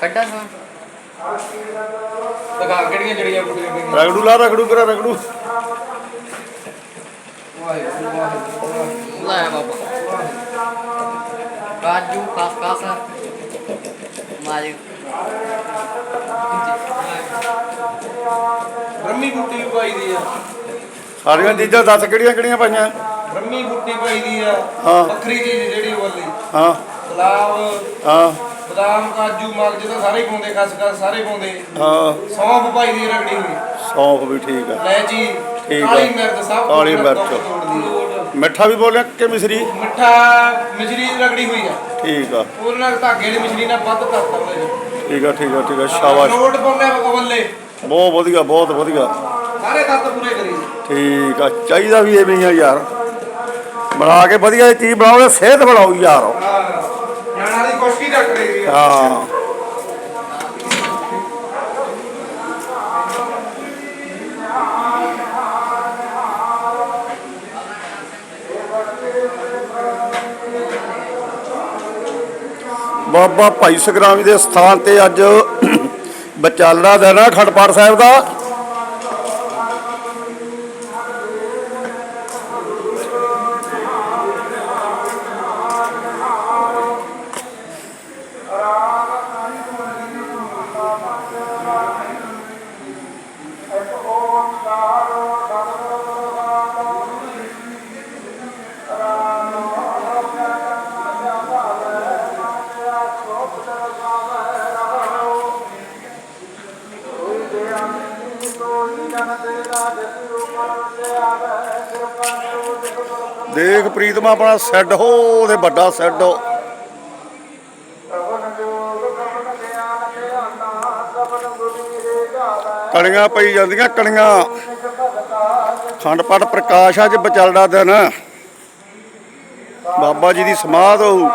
ਕੱਢਾ ਕਿਹੜੀਆਂ ਜੜੀਆਂ ਬੂਟੀਆਂ ਪਈਆਂ ਰਗੜੂ ਲਾ ਰਗੜੂ ਕਰਾ ਰਗੜੂ। ਵਾਹਿਗੁਰੂ ਵਾਹਿਗੁਰੂ ਲੈ ਬਾਬਾ ਕਾਜੂ ਖਸਖਸ ਮਾਜੂ ਬ੍ਰਹਮੀ ਬੂਟੀ ਪਾਈ ਦੀ ਆ। ਸਾਰੀਆਂ ਚੀਜ਼ਾਂ ਦੱਸ ਕਿਹੜੀਆਂ ਕਿਹੜੀਆਂ ਪਾਈਆਂ? ਬ੍ਰਹਮੀ ਬੂਟੀ ਪਾਈ ਦੀ ਆ। ਹਾਂ। ਵੱਖਰੀ ਚੀਜ਼ ਜਿਹੜੀ ਵਾਲੀ। ਹਾਂ। ਗੁਲਾਬ ਹਾਂ। ਬਦਾਮ ਕਾਜੂ ਮਗਜ ਤਾਂ ਸਾਰੇ ਹੀ ਪਾਉਂਦੇ ਖਸਖਸ ਸਾਰੇ ਪਾਉਂਦੇ। ਹਾਂ। ਸੌਂਫ ਪਾਈ ਦੀ ਰਗੜੀ ਹੋਈ। ਸੌਂਫ ਵੀ ਠੀਕ ਆ। ਲੈਚੀ ਠੀਕ ਆ। ਕਾਲੀ ਮਿਰਚ ਸਭ ਕੁਛ ਕਾਲੀ ਮਿਰਚ। ਤੋੜਦੀ ਆ। ਮਿੱਠਾ ਵੀ ਬੋਲਿਆ ਕਿ ਮਿਸਰੀ? ਮਿੱਠਾ ਮਿਸ਼ਰੀ ਦੀ ਰਗੜੀ ਹੋਈ ਆ। ਠੀਕ ਆ। ਉਹਦੇ ਨਾਲ ਧਾਗੇ ਦੀ ਮਿਸ਼ਰੀ ਨਾਲ ਵੱਧ ਕਰਤਾ ਉਹਦੇ ਚ। ਠੀਕ ਆ ਠੀਕ ਆ ਠੀਕ ਆ। ਸ਼ਾਬਾਸ਼। ਨੋਟ ਪਾਉਂਦੇ ਬੱਲੇ। ਬਹੁਤ ਵਧੀਆ ਬਹੁਤ ਵਧੀਆ। ਸਾਰੇ ਤੱਤ ਪੂਰੇ ਕਰੀ। ਠੀਕ ਆ। ਚਾਹੀਦਾ ਵੀ ਐਵੇਂ ਹੀ ਆ ਯਾਰ। ਬਣਾ ਕੇ ਵਧੀਆ ਜਿਹੀ ਚੀਜ਼ ਬਣਾਓ ਤੇ ਸਿਹਤ ਬਣਾਓ ਯਾਰ। ਹਾਂ। ਹਾਂ। ਬਾਬਾ ਭਾਈ ਸੰਗਰਾਮੀ ਦੇ ਸਥਾਨ ਤੇ ਅੱਜ ਬਚਾਲੜਾ ਦਿਨ ਹੈ ਖੰਡਪਾਠ ਸਾਹਿਬ ਦਾ। ਦੇਖ ਪ੍ਰੀਤਮਾ ਆਪਣਾ ਸੈੱਡ ਹੋ, ਉਹਦੇ ਵੱਡਾ ਸੈੱਡ ਕਣੀਆਂ ਪਈ ਜਾਂਦੀਆਂ, ਕਣੀਆਂ। ਖੰਡ ਪਾਠ ਪ੍ਰਕਾਸ਼ ਅੱਜ ਬਚਲਦਾ ਦਿਨ। ਬਾਬਾ ਜੀ ਦੀ ਸਮਾਧ ਹੋਊ।